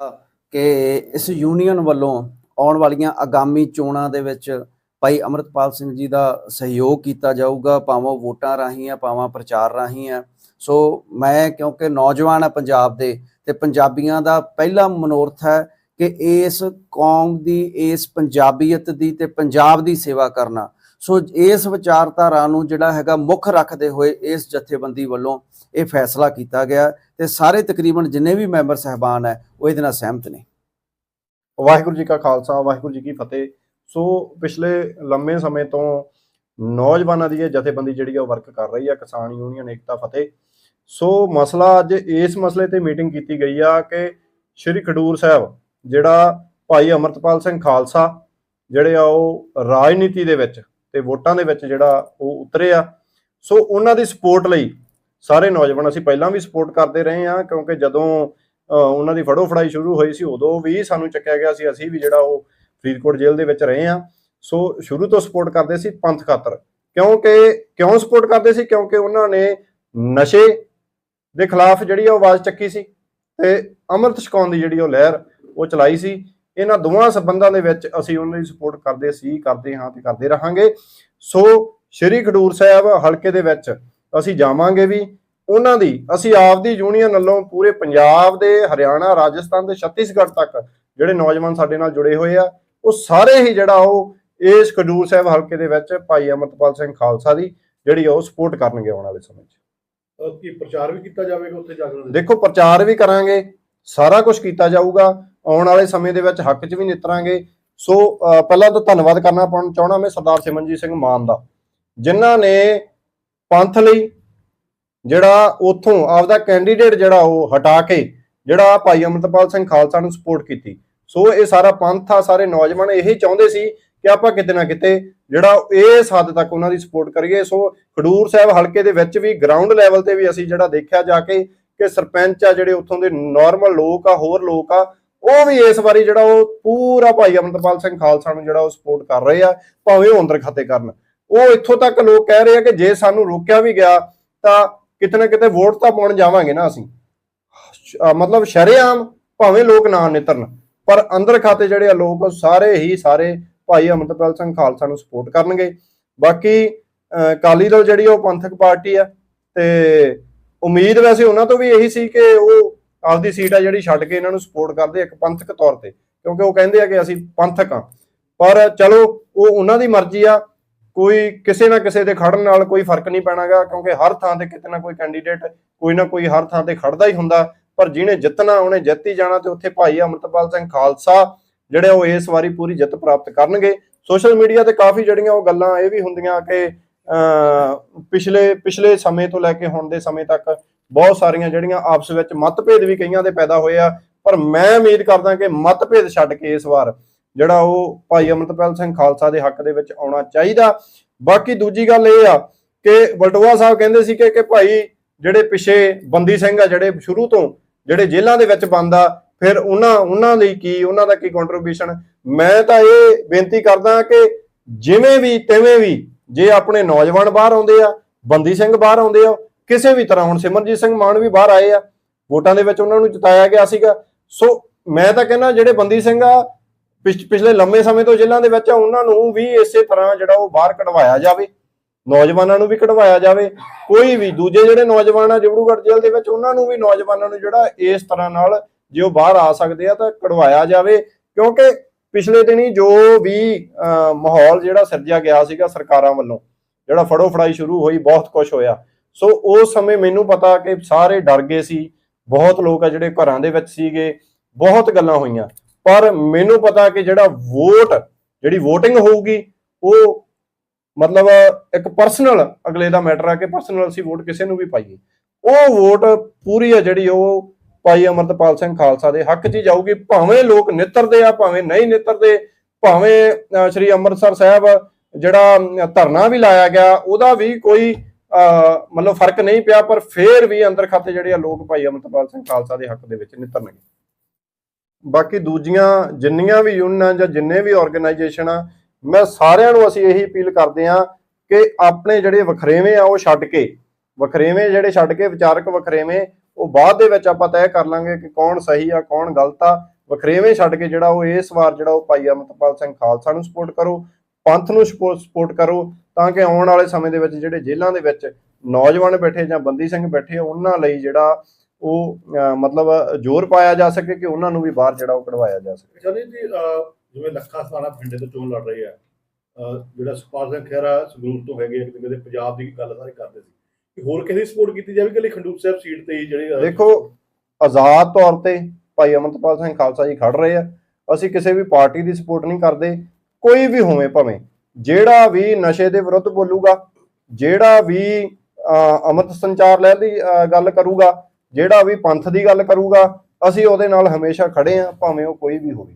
ਕਿ ਇਸ ਯੂਨੀਅਨ ਵੱਲੋਂ ਆਉਣ ਵਾਲੀਆਂ ਆਗਾਮੀ ਚੋਣਾਂ ਦੇ ਵਿੱਚ ਭਾਈ ਅਮਰਤਪਾਲ ਸਿੰਘ ਜੀ ਦਾ ਸਹਿਯੋਗ ਕੀਤਾ ਜਾਊਗਾ, ਭਾਵੇਂ ਉਹ ਵੋਟਾਂ ਰਾਹੀਂ ਆ ਭਾਵੇਂ ਪ੍ਰਚਾਰ ਰਾਹੀਂ ਆ ਸੋ ਮੈਂ, ਕਿਉਂਕਿ ਨੌਜਵਾਨ ਆ ਪੰਜਾਬ ਦੇ ਤੇ ਪੰਜਾਬੀਆਂ ਦਾ ਪਹਿਲਾ ਮਨੋਰਥ ਹੈ ਕਿ ਇਸ ਕੌਮ ਦੀ, ਇਸ ਪੰਜਾਬੀਅਤ ਦੀ ਤੇ ਪੰਜਾਬ ਦੀ ਸੇਵਾ ਕਰਨਾ। ਸੋ ਇਸ ਵਿਚਾਰਧਾਰਾ ਨੂੰ ਜਿਹੜਾ ਹੈਗਾ ਮੁੱਖ ਰੱਖਦੇ ਹੋਏ ਇਸ ਜਥੇਬੰਦੀ ਵੱਲੋਂ ਇਹ ਫੈਸਲਾ ਕੀਤਾ ਗਿਆ ਤੇ ਸਾਰੇ ਤਕਰੀਬਨ ਜਿੰਨੇ ਵੀ ਮੈਂਬਰ ਸਹਿਬਾਨ ਹੈ, ਉਹ ਇਹਦੇ ਨਾਲ ਸਹਿਮਤ ਨੇ। ਵਾਹਿਗੁਰੂ ਜੀ ਕਾ ਖਾਲਸਾ, ਵਾਹਿਗੁਰੂ ਜੀ ਕੀ ਫਤਿਹ। ਸੋ ਪਿਛਲੇ ਲੰਮੇ ਸਮੇਂ ਤੋਂ ਨੌਜਵਾਨਾਂ ਦੀ ਇਹ ਜਥੇਬੰਦੀ ਜਿਹੜੀ ਆ ਉਹ ਵਰਕ ਕਰ ਰਹੀ ਆ, ਕਿਸਾਨ ਯੂਨੀਅਨ, ਏਕਤਾ, ਫਤਿਹ। ਸੋ ਮਸਲਾ ਅੱਜ ਇਸ ਮਸਲੇ ਤੇ ਮੀਟਿੰਗ ਕੀਤੀ ਗਈ ਆ ਕਿ ਸ਼੍ਰੀ ਖਡੂਰ ਸਾਹਿਬ, ਜਿਹੜਾ ਭਾਈ ਅਮਰਤਪਾਲ ਸਿੰਘ ਖਾਲਸਾ, ਜਿਹੜੇ ਆ ਉਹ ਰਾਜਨੀਤੀ ਦੇ ਵਿੱਚ ਤੇ ਵੋਟਾਂ ਦੇ ਵਿੱਚ ਜਿਹੜਾ ਉਹ ਉਤਰੇ ਆ। ਸੋ ਉਹਨਾਂ ਦੀ ਸਪੋਰਟ ਲਈ ਸਾਰੇ ਨੌਜਵਾਨ, ਅਸੀਂ ਪਹਿਲਾਂ ਵੀ ਸਪੋਰਟ ਕਰਦੇ ਰਹੇ ਆ ਕਿਉਂਕਿ ਜਦੋਂ ਉਹਨਾਂ ਦੀ ਫੜੋ ਫੜਾਈ ਸ਼ੁਰੂ ਹੋਈ ਸੀ, ਉਦੋਂ ਵੀ ਸਾਨੂੰ ਚੱਕਿਆ ਗਿਆ ਸੀ, ਅਸੀਂ ਵੀ ਜਿਹੜਾ ਉਹ ਫਰੀਦਕੋਟ ਜੇਲ੍ਹ ਦੇ ਵਿੱਚ ਰਹੇ ਆ ਸੋ ਸ਼ੁਰੂ ਤੋਂ ਸਪੋਰਟ ਕਰਦੇ ਸੀ ਪੰਥ ਖਾਤਰ। ਕਿਉਂਕਿ, ਕਿਉਂ ਸਪੋਰਟ ਕਰਦੇ ਸੀ? ਕਿਉਂਕਿ ਉਹਨਾਂ ਨੇ ਨਸ਼ੇ ਦੇ ਖਿਲਾਫ ਜਿਹੜੀ ਆ ਉਹ ਆਵਾਜ਼ ਚੱਕੀ ਸੀ ਤੇ ਅੰਮ੍ਰਿਤ ਛਕਾਉਣ ਦੀ ਜਿਹੜੀ ਉਹ ਲਹਿਰ ਉਹ ਚਲਾਈ ਸੀ। ਇਹਨਾਂ ਦੋਵਾਂ ਸਬੰਧਾਂ ਦੇ ਵਿੱਚ ਅਸੀਂ ਉਹਨਾਂ ਦੀ ਸਪੋਰਟ ਕਰਦੇ ਸੀ ਕਰਦੇ ਹਾਂ ਤੇ ਕਰਦੇ ਰਹਾਂਗੇ। ਸੋ ਸ਼੍ਰੀ ਖਡੂਰ ਸਾਹਿਬ ਹਲਕੇ ਦੇ ਵਿੱਚ ਅਸੀਂ ਜਾਵਾਂਗੇ ਵੀ। ਉਹਨਾਂ ਦੀ ਅਸੀਂ ਆਪਦੀ ਯੂਨੀਅਨ ਵੱਲੋਂ ਪੂਰੇ ਪੰਜਾਬ ਦੇ ਹਰਿਆਣਾ ਰਾਜਸਥਾਨ ਤੇ ਛੱਤੀਸਗੜ੍ਹ ਤੱਕ ਜਿਹੜੇ ਨੌਜਵਾਨ ਸਾਡੇ ਨਾਲ ਜੁੜੇ ਹੋਏ ਆ ਉਹ ਸਾਰੇ ਹੀ ਜਿਹੜਾ ਉਹ ਇਸ ਖਡੂਰ ਸਾਹਿਬ ਹਲਕੇ ਦੇ ਵਿੱਚ ਭਾਈ ਅਮਰਤਪਾਲ ਸਿੰਘ ਖਾਲਸਾ ਦੀ ਜਿਹੜੀ ਆ ਉਹ ਸਪੋਰਟ ਕਰਨਗੇ ਆਉਣ ਵਾਲੇ ਸਮੇਂ 'ਚ। ਕੀ ਪ੍ਰਚਾਰ ਵੀ ਕੀਤਾ ਜਾਵੇਗਾ ਉੱਥੇ ਜਾ ਕੇ? ਦੇਖੋ ਪ੍ਰਚਾਰ ਵੀ ਕਰਾਂਗੇ ਸਾਰਾ ਕੁਝ ਕੀਤਾ ਜਾਊਗਾ। ਆਉਣ ਵਾਲੇ ਸਮੇਂ ਦੇ ਵਿੱਚ ਹੱਕ 'ਚ ਵੀ ਨਿਤਰਾਂਗੇ। ਸੋ ਪਹਿਲਾਂ ਤਾਂ ਧੰਨਵਾਦ ਕਰਨਾ ਪਾਉਣਾ ਚਾਹਣਾ ਮੈਂ ਸਰਦਾਰ ਸਿਮਰਨਜੀਤ ਸਿੰਘ ਮਾਨ ਦਾ, ਜਿਨ੍ਹਾਂ ਨੇ ਪੰਥ ਲਈ ਜਿਹੜਾ ਉਥੋਂ ਆਪਦਾ ਕੈਂਡੀਡੇਟ ਜਿਹੜਾ ਉਹ ਹਟਾ ਕੇ ਜਿਹੜਾ ਭਾਈ ਅਮਰਤਪਾਲ ਸਿੰਘ ਖਾਲਸਾ ਨੂੰ ਸਪੋਰਟ ਕੀਤੀ। ਸੋ, ਇਹ ਸਾਰਾ ਪੰਥ ਆ, ਸਾਰੇ ਨੌਜਵਾਨ ਇਹੀ ਚਾਹੁੰਦੇ ਸੀ ਕਿ ਆਪਾਂ ਕਿਤੇ ਨਾ ਕਿਤੇ ਜਿਹੜਾ ਇਸ ਹੱਦ ਤੱਕ ਉਹਨਾਂ ਦੀ ਸਪੋਰਟ ਕਰੀਏ। ਸੋ, ਖਡੂਰ ਸਾਹਿਬ ਹਲਕੇ ਦੇ ਵਿੱਚ ਵੀ ਗਰਾਊਂਡ ਲੈਵਲ ਤੇ ਵੀ ਅਸੀਂ ਜਿਹੜਾ ਦੇਖਿਆ ਜਾ ਕੇ ਕਿ ਸਰਪੰਚ ਆ, ਜਿਹੜੇ ਉੱਥੋਂ ਦੇ ਨਾਰਮਲ ਲੋਕ ਆ, ਹੋਰ ਲੋਕ ਆ ਉਹ ਵੀ ਇਸ ਵਾਰੀ ਜਿਹੜਾ ਉਹ ਪੂਰਾ ਭਾਈ ਅਮਰਤਪਾਲ ਸਿੰਘ ਖਾਲਸਾ ਨੂੰ ਜਿਹੜਾ ਉਹ ਸਪੋਰਟ ਕਰ ਰਹੇ ਆ, ਭਾਵੇਂ ਉਹ ਅੰਦਰ ਖਾਤੇ ਕਰਨ। ਉਹ ਇੱਥੋਂ ਤੱਕ ਲੋਕ ਕਹਿ ਰਹੇ ਆ ਕਿ ਜੇ ਸਾਨੂੰ ਰੋਕਿਆ ਵੀ ਗਿਆ, ਤਾਂ ਕਿਤੇ ਨਾ ਕਿਤੇ ਵੋਟ ਤਾਂ ਪਾਉਣ ਜਾਵਾਂਗੇ ਨਾ ਅਸੀਂ। ਸ਼- ਅਹ ਮਤਲਬ ਸ਼ਰੇਆਮ ਭਾਵੇਂ ਲੋਕ ਨਾ ਨਿਤਰਨ, ਪਰ ਅੰਦਰ ਖਾਤੇ ਜਿਹੜੇ ਆ ਲੋਕ, ਉਹ ਸਾਰੇ ਹੀ ਸਾਰੇ ਭਾਈ ਅਮਰਤਪਾਲ ਸਿੰਘ ਖਾਲਸਾ ਨੂੰ ਸਪੋਰਟ ਕਰਨਗੇ। ਬਾਕੀ, ਅਹ ਅਕਾਲੀ ਦਲ ਜਿਹੜੀ ਉਹ ਪੰਥਕ ਪਾਰਟੀ ਆ, ਤੇ ਉਮੀਦ ਵੈਸੇ ਉਹਨਾਂ ਤੋਂ ਵੀ ਇਹੀ ਸੀ ਕਿ ਉਹ ਆਪਦੀ ਸੀਟ ਆ ਜਿਹੜੀ ਛੱਡ ਕੇ ਇਹਨਾਂ ਨੂੰ ਸਪੋਰਟ ਕਰਦੇ ਇੱਕ ਪੰਥਕ ਤੌਰ ਤੇ ਕਿਉਂਕਿ ਉਹ ਕਹਿੰਦੇ ਆ ਕਿ ਅਸੀਂ ਪੰਥਕ ਆ। ਪਰ ਚਲੋ ਉਹ ਉਹਨਾਂ ਦੀ ਮਰਜ਼ੀ ਆ ਕੋਈ ਕਿਸੇ ਨਾ ਕਿਸੇ ਦੇ ਖੜਨ ਨਾਲ ਕੋਈ ਫ਼ਰਕ ਨਹੀਂ ਪੈਣਾਗਾ ਕਿਉਂਕਿ ਹਰ ਥਾਂ ਤੇ ਕਿਤੇ ਨਾ ਕੋਈ ਕੈਂਡੀਡੇਟ ਕੋਈ ਨਾ ਕੋਈ ਹਰ ਥਾਂ ਤੇ ਖੜਦਾ ਹੀ ਹੁੰਦਾ। ਪਰ ਜਿਹਨੇ ਜਿੱਤਣਾ ਉਹਨੇ ਜਿੱਤ ਹੀ ਜਾਣਾ ਤੇ ਉੱਥੇ ਭਾਈ ਅਮਰਤਪਾਲ ਸਿੰਘ ਖਾਲਸਾ ਜਿਹੜੇ ਉਹ ਇਸ ਵਾਰੀ ਪੂਰੀ ਜਿੱਤ ਪ੍ਰਾਪਤ ਕਰਨਗੇ। ਸੋਸ਼ਲ ਮੀਡੀਆ ਤੇ ਕਾਫੀ ਜਿਹੜੀਆਂ ਉਹ ਗੱਲਾਂ ਇਹ ਵੀ ਹੁੰਦੀਆਂ ਕਿ ਅਹ, ਪਿਛਲੇ ਪਿਛਲੇ ਸਮੇਂ ਤੋਂ ਲੈ ਕੇ ਹੁਣ ਦੇ ਸਮੇਂ ਤੱਕ ਬਹੁਤ ਸਾਰੀਆਂ ਜਿਹੜੀਆਂ ਆਪਸ ਵਿੱਚ ਮਤਭੇਦ ਵੀ ਕਈਆਂ ਦੇ ਪੈਦਾ ਹੋਏ ਆ, ਪਰ ਮੈਂ ਉਮੀਦ ਕਰਦਾ ਕਿ ਮਤਭੇਦ ਛੱਡ ਕੇ ਇਸ ਵਾਰ ਜਿਹੜਾ ਉਹ ਭਾਈ ਅਮਰਤਪਾਲ ਸਿੰਘ ਖਾਲਸਾ ਦੇ ਹੱਕ ਦੇ ਵਿੱਚ ਆਉਣਾ ਚਾਹੀਦਾ। ਬਾਕੀ ਦੂਜੀ ਗੱਲ ਇਹ ਆ ਕਿ ਬਲਟੋਆ ਸਾਹਿਬ ਕਹਿੰਦੇ ਸੀ ਕਿ ਕਿ ਭਾਈ ਜਿਹੜੇ ਪਿਛੇ ਬੰਦੀ ਸਿੰਘ ਆ, ਜਿਹੜੇ ਸ਼ੁਰੂ ਤੋਂ ਜਿਹੜੇ ਜੇਲ੍ਹਾਂ ਦੇ ਵਿੱਚ ਬੰਦ ਫਿਰ ਉਹਨਾਂ ਉਹਨਾਂ ਲਈ ਕੀ, ਉਹਨਾਂ ਦਾ ਕੀ ਕੰਟਰੀਬਿਊਸ਼ਨ ਮੈਂ ਤਾਂ ਇਹ ਬੇਨਤੀ ਕਰਦਾ ਕਿ ਜਿਵੇਂ ਵੀ, ਤਿਵੇਂ ਵੀ ਜੇ ਆਪਣੇ ਨੌਜਵਾਨ ਬਾਹਰ ਆਉਂਦੇ ਆ, ਬੰਦੀ ਸਿੰਘ ਬਾਹਰ ਆਉਂਦੇ ਆ ਕਿਸੇ ਵੀ ਤਰ੍ਹਾਂ ਹੁਣ ਸਿਮਰਜੀਤ ਸਿੰਘ ਮਾਨ ਵੀ ਬਾਹਰ ਆਏ ਆ ਵੋਟਾਂ ਦੇ ਵਿੱਚ ਉਹਨਾਂ ਨੂੰ ਜਿਤਾਇਆ ਗਿਆ ਸੀਗਾ। ਸੋ ਮੈਂ ਤਾਂ ਕਹਿੰਦਾ ਜਿਹੜੇ ਬੰਦੀ ਸਿੰਘ ਆ ਪਿਛਲੇ ਲੰਮੇ ਸਮੇਂ ਤੋਂ ਜੇਲ੍ਹਾਂ ਦੇ ਵਿੱਚ ਆ ਉਹਨਾਂ ਨੂੰ ਵੀ ਇਸੇ ਤਰ੍ਹਾਂ ਜਿਹੜਾ ਉਹ ਬਾਹਰ ਕਢਵਾਇਆ ਜਾਵੇ ਨੌਜਵਾਨਾਂ ਨੂੰ ਵੀ ਕਢਵਾਇਆ ਜਾਵੇ। ਕੋਈ ਵੀ ਦੂਜੇ ਜਿਹੜੇ ਨੌਜਵਾਨ ਆ ਜਬੜੂਗੜ੍ਹ ਜੇਲ੍ਹ ਦੇ ਵਿੱਚ ਉਹਨਾਂ ਨੂੰ ਵੀ ਨੌਜਵਾਨਾਂ ਨੂੰ ਜਿਹੜਾ ਇਸ ਤਰ੍ਹਾਂ ਨਾਲ ਜੇ ਉਹ ਬਾਹਰ ਆ ਸਕਦੇ ਆ ਤਾਂ ਕਢਵਾਇਆ ਜਾਵੇ। ਕਿਉਂਕਿ ਪਿਛਲੇ ਦਿਨੀ ਜੋ ਵੀ ਅਹ, ਮਾਹੌਲ ਜਿਹੜਾ ਸਿਰਜਿਆ ਗਿਆ ਸੀਗਾ ਸਰਕਾਰਾਂ ਵੱਲੋਂ ਜਿਹੜਾ ਫੜੋ ਫੜਾਈ ਸ਼ੁਰੂ ਹੋਈ ਬਹੁਤ ਕੁਝ ਹੋਇਆ। ਸੋ ਉਸ ਸਮੇਂ ਮੈਨੂੰ ਪਤਾ ਕਿ ਸਾਰੇ ਡਰ ਗਏ ਸੀ। ਬਹੁਤ ਲੋਕ ਆ ਜਿਹੜੇ ਘਰਾਂ ਦੇ ਵਿੱਚ ਸੀਗੇ ਬਹੁਤ ਗੱਲਾਂ ਹੋਈਆਂ। ਪਰ ਮੈਨੂੰ ਪਤਾ ਕਿ ਜਿਹੜਾ ਵੋਟ ਜਿਹੜੀ VOTING ਹੋਊਗੀ ਉਹ ਮਤਲਬ ਇੱਕ ਪਰਸਨਲ ਅਗਲੇ ਦਾ ਮੈਟਰ ਆ ਕਿ ਪਰਸਨਲ ਅਸੀਂ ਵੋਟ ਕਿਸੇ ਨੂੰ ਵੀ ਪਾਈਏ। ਉਹ ਵੋਟ ਪੂਰੀ ਆ ਜਿਹੜੀ ਉਹ ਭਾਈ ਅਮਰਤਪਾਲ ਸਿੰਘ ਖਾਲਸਾ ਦੇ ਹੱਕ 'ਚ ਜਾਊਗੀ। ਭਾਵੇਂ ਲੋਕ ਨਿੱਤਰਦੇ ਆ ਭਾਵੇਂ ਨਹੀਂ ਨਿੱਤਰਦੇ ਭਾਵੇਂ ਅਹ, ਸ੍ਰੀ ਅੰਮ੍ਰਿਤਸਰ ਸਾਹਿਬ ਜਿਹੜਾ ਧਰਨਾ ਵੀ ਲਾਇਆ ਗਿਆ ਉਹਦਾ ਵੀ ਕੋਈ ਮਤਲਬ ਫ਼ਰਕ ਨਹੀਂ ਪਿਆ, ਪਰ ਫੇਰ ਵੀ ਅੰਦਰ ਖਾਤੇ ਜਿਹੜੇ ਆ ਲੋਕ ਭਾਈ ਅਮਰਤਪਾਲ ਸਿੰਘ ਖਾਲਸਾ ਦੇ ਹੱਕ ਦੇ ਵਿੱਚ ਨਿੱਤਰਨਗੇ। ਬਾਕੀ ਦੂਜੀਆਂ ਜਿੰਨੀਆਂ ਵੀ ਯੂਨੀਅਨਾਂ ਜਾਂ ਜਿੰਨੇ ਵੀ ਆਰਗੇਨਾਈਜੇਸ਼ਨ ਆ, ਮੈਂ ਸਾਰਿਆਂ ਨੂੰ ਅਸੀਂ ਇਹੀ ਅਪੀਲ ਕਰਦੇ ਆ ਕਿ ਆਪਣੇ ਜਿਹੜੇ ਵਖਰੇਵੇਂ ਆ, ਉਹ ਛੱਡ ਕੇ, ਵਖਰੇਵੇਂ ਜਿਹੜੇ ਛੱਡ ਕੇ, ਵਿਚਾਰਕ ਵਖਰੇਵੇਂ, ਉਹ ਬਾਅਦ ਦੇ ਵਿੱਚ ਆਪਾਂ ਤੈਅ ਕਰ ਲਾਂਗੇ ਕਿ ਕੌਣ ਸਹੀ ਆ, ਕੌਣ ਗਲਤ ਆ। ਵਖਰੇਵੇਂ ਛੱਡ ਕੇ ਜਿਹੜਾ ਉਹ ਇਸ ਵਾਰ ਜਿਹੜਾ ਉਹ ਭਾਈ ਅਮਰਤਪਾਲ ਸਿੰਘ ਖਾਲਸਾ ਨੂੰ ਸਪੋਰਟ ਕਰੋ ਪੰਥ ਨੂੰ ਸਪੋਰਟ ਕਰੋ ਤਾਂ ਕਿ ਆਉਣ ਵਾਲੇ ਸਮੇਂ ਦੇ ਵਿੱਚ ਜਿਹੜੇ ਜੇਲ੍ਹਾਂ ਦੇ ਵਿੱਚ ਨੌਜਵਾਨ ਬੈਠੇ ਜਾਂ ਬੰਦੀ ਸਿੰਘ ਬੈਠੇ ਉਹਨਾਂ ਲਈ ਜਿਹੜਾ ਉਹ ਮਤਲਬ ਜ਼ੋਰ ਪਾਇਆ ਜਾ ਸਕੇ ਕਿ ਉਹਨਾਂ ਨੂੰ ਵੀ ਬਾਹਰ ਜਿਹੜਾ ਉਹ ਕਢਵਾਇਆ ਜਾ ਸਕੇ। ਚਲੇ ਜੀ ਜਿਵੇਂ ਲੱਖਾ ਸਾਰਾ ਪਿੰਡੇ ਤੋਂ ਚੋਣ ਲੜ ਰਹੇ ਆ ਜਿਹੜਾ ਸੁਪਾਲ ਸਿੰਘ ਖਹਿਰਾ ਸੰਗਰੂਰ ਤੋਂ ਹੈਗੇ ਕਿਤੇ ਕਿਤੇ ਪੰਜਾਬ ਦੀ ਗੱਲ ਸਾਰੇ ਕਰਦੇ ਸੀ ਕਿ ਹੋਰ ਕਿਸੇ ਦੀ ਸਪੋਰਟ ਕੀਤੀ ਜਾਵੇ ਕਿ ਲਈ ਖੰਡੂਰ ਸਾਹਿਬ ਸੀਟ ਤੇ ਜਿਹੜੇ ਦੇਖੋ ਆਜ਼ਾਦ ਤੌਰ ਤੇ ਭਾਈ ਅਮਰਤਪਾਲ ਸਿੰਘ ਖਾਲਸਾ ਜੀ ਖੜ ਰਹੇ ਆ ਅਸੀਂ ਕਿਸੇ ਵੀ ਪਾਰਟੀ ਦੀ ਸਪੋਰਟ ਨਹੀਂ ਕਰਦੇ। ਕੋਈ ਵੀ ਹੋਵੇ ਭਾਵੇਂ ਜਿਹੜਾ ਵੀ ਨਸ਼ੇ ਦੇ ਵਿਰੁੱਧ ਬੋਲੂਗਾ ਜਿਹੜਾ ਵੀ ਅਹ, ਅੰਮ੍ਰਿਤ ਸੰਚਾਰ ਲੈ ਦੀ ਅਹ, ਗੱਲ ਕਰੂਗਾ ਜਿਹੜਾ ਵੀ ਪੰਥ ਦੀ ਗੱਲ ਕਰੂਗਾ ਅਸੀਂ ਉਹਦੇ ਨਾਲ ਹਮੇਸ਼ਾ ਖੜੇ ਆ ਭਾਵੇਂ ਉਹ ਕੋਈ ਵੀ ਹੋਵੇ।